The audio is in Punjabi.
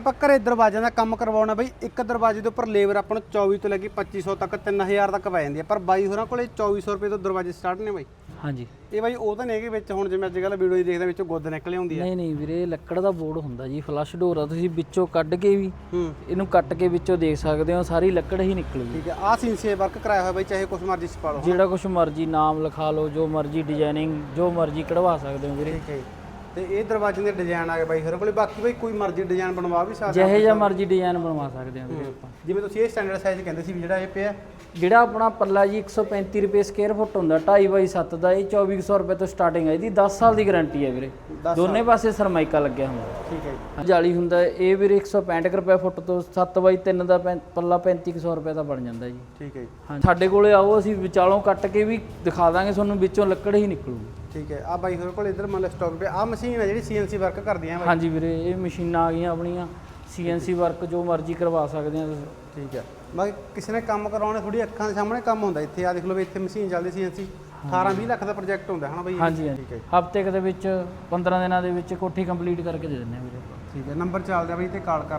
ਆਪਾਂ ਘਰੇ ਦਰਵਾਜ਼ਿਆਂ ਦਾ ਕੰਮ ਕਰਵਾਉਣਾ ਬਈ ਇੱਕ ਦਰਵਾਜ਼ੇ ਦੇ ਉੱਪਰ ਲੇਬਰ ਆਪਾਂ ਨੂੰ 24 ਤੋਂ ਲੈ ਕੇ 2500 ਤੱਕ 3000 ਤੱਕ ਪੈ ਜਾਂਦੀ ਹੈ। ਪਰ ਬਾਈ ਹੋਰਾਂ ਕੋਲੇ 2400 ਰੁਪਏ ਤੋਂ ਦਰਵਾਜ਼ੇ ਸਟਾਰਟ ਨੇ ਬਾਈ। ਹਾਂਜੀ। ਇਹ ਬਾਈ ਉਹ ਤਾਂ ਨਹੀਂ ਹੈਗੇ ਵਿੱਚ ਹੁਣ ਜਿਵੇਂ ਅੱਜ ਕੱਲ੍ਹ ਵੀਡੀਓ ਹੀ ਦੇਖਦੇ ਵਿੱਚੋਂ ਗੁੱਦ ਨਿਕਲ ਆਉਂਦੀ ਹੈ। ਨਹੀਂ ਨਹੀਂ ਵੀਰੇ ਲੱਕੜ ਦਾ ਬੋਰਡ ਹੁੰਦਾ ਜੀ ਫਲਸ਼ ਡੋਰ ਆ ਤੁਸੀਂ ਵਿੱਚੋਂ ਕੱਢ ਕੇ ਵੀ ਇਹਨੂੰ ਕੱਟ ਕੇ ਵਿੱਚੋਂ ਦੇਖ ਸਕਦੇ ਹੋ ਸਾਰੀ ਲੱਕੜ ਹੀ ਨਿਕਲੂਗੀ ਠੀਕ ਹੈ ਆਹ ਸੀਨਸੇ ਵਰਕ ਕਰਾਇਆ ਹੋਇਆ ਬਾਈ ਚਾਹੇ ਕੁਛ ਮਰਜ਼ੀ ਛਪਾ ਲਓ। ਜਿਹੜਾ ਕੁਝ ਮਰਜ਼ੀ ਨਾਮ ਲਿਖਾ ਲਓ ਜੋ ਮਰਜ਼ੀ ਡਿਜ਼ਾਈਨਿੰਗ ਜੋ ਮਰਜ਼ੀ ਕਢਵਾ ਸਕਦੇ ਹੋ ਵੀਰੇ। ਠੀਕ ਹੈ। ਤੇ ਇਹ ਦਰਵਾਜ਼ੇ ਦੇ ਡਿਜ਼ਾਈਨ ਆ ਗਏ ਬਾਈ ਹੋਰਾਂ ਕੋਲੇ। ਬਾਕੀ ਬਾਈ ਕੋਈ ਮਰਜ਼ੀ ਡਿਜ਼ਾਈਨ ਬਣਵਾ ਵੀ ਸਕਦਾ। ਜਿਹੇ ਜਿਹਾ ਮਰਜ਼ੀ ਡਿਜ਼ਾਈਨ ਬਣਵਾ ਸਕਦੇ ਹੋ ਵੀਰੇ ਆਪਾਂ। ਜਿਵੇਂ ਤੁਸੀਂ ਇਹ ਸਟੈਂਡਰਡ ਸਾਈਜ਼ ਕਹਿੰਦੇ ਸੀ ਵੀ ਜਿਹੜਾ ਇਹ ਪਿਆ ਜਿਹੜਾ ਆਪਣਾ ਪੱਲਾ ਜੀ 135 ਰੁਪਏ ਸਕੁਅਰ ਫੁੱਟ ਹੁੰਦਾ 2.5 ਬਾਈ 7 ਦਾ ਇਹ 2400 ਰੁਪਏ ਤੋਂ ਸਟਾਰਟਿੰਗ ਹੈ ਇਹਦੀ 10 ਸਾਲ ਦੀ ਗਾਰੰਟੀ ਹੈ ਵੀਰੇ। ਦੋਨੇ ਪਾਸੇ ਸਰਮਾਈਕਾ ਲੱਗਿਆ ਹੁੰਦਾ। ਠੀਕ ਹੈ ਜੀ। ਜਾਲੀ ਹੁੰਦਾ ਇਹ ਵੀਰੇ 165 ਰੁਪਏ ਫੁੱਟ ਤੋਂ 7 ਬਾਈ 3 ਦਾ ਪੱਲਾ 3500 ਰੁਪਏ ਦਾ ਬਣ ਜਾਂਦਾ ਜੀ। ਠੀਕ ਹੈ ਜੀ। ਹਾਂ ਸਾਡੇ ਕੋਲੇ ਆਓ ਅਸੀਂ ਵਿਚਾਲੋਂ ਕੱਟ ਕੇ ਵੀ ਦਿਖਾ ਦਾਂਗੇ ਤੁਹਾਨੂੰ ਵਿੱਚੋਂ ਲੱਕੜ ਹੀ ਨਿਕਲੂਗੀ। ਠੀਕ ਹੈ। ਆ ਬਾਈ ਹੋਰਾਂ ਕੋਲ ਇਧਰ ਮੰਨ ਲਓ ਸਟਾਕ ਪਿਆ ਆ ਮਸ਼ੀਨ ਹੈ ਜਿਹੜੀ ਸੀਐਨਸੀ ਵਰਕ ਕਰਦੀ ਹੈ ਬਾਈ। ਹਾਂਜੀ ਵੀਰੇ ਇਹ ਮਸ਼ੀਨਾਂ ਆ ਗਈਆਂ ਆਪਣੀਆਂ। ਸੀਐਨਸੀ ਵਰਕ ਜੋ ਮਰਜ਼ੀ ਕਰਵਾ ਸਕਦੇ ਆ ਤੁਸੀਂ। ਠੀਕ ਹੈ। ਬਾਕੀ ਕਿਸੇ ਨੇ ਕੰਮ ਕਰਾਉਣਾ ਥੋੜੀ ਅੱਖਾਂ ਦੇ ਸਾਹਮਣੇ ਕੰਮ ਹੁੰਦਾ ਇੱਥੇ। ਆ ਦੇਖ ਲਓ ਵੀ ਇੱਥੇ ਮਸ਼ੀਨ ਚੱਲਦੀ ਸੀਐਨਸੀ 18 20 ਲੱਖ ਦਾ ਪ੍ਰੋਜੈਕਟ ਹੁੰਦਾ ਹੈ ਨਾ ਬਾਈ ਇਹ? ਹਾਂਜੀ ਹਾਂਜੀ। ਠੀਕ ਹੈ ਜੀ। ਹਫ਼ਤੇ ਕੁ ਦੇ ਵਿੱਚ 15 ਦਿਨਾਂ ਦੇ ਵਿੱਚ ਕੋਠੀ ਕੰਪਲੀਟ ਕਰਕੇ ਦੇ ਦਿੰਦੇ ਆ ਵੀਰੇ ਠੀਕ ਹੈ। ਨੰਬਰ ਚੱਲਦਾ ਬਾਈ ਤੇ ਕਾਲ ਕਰ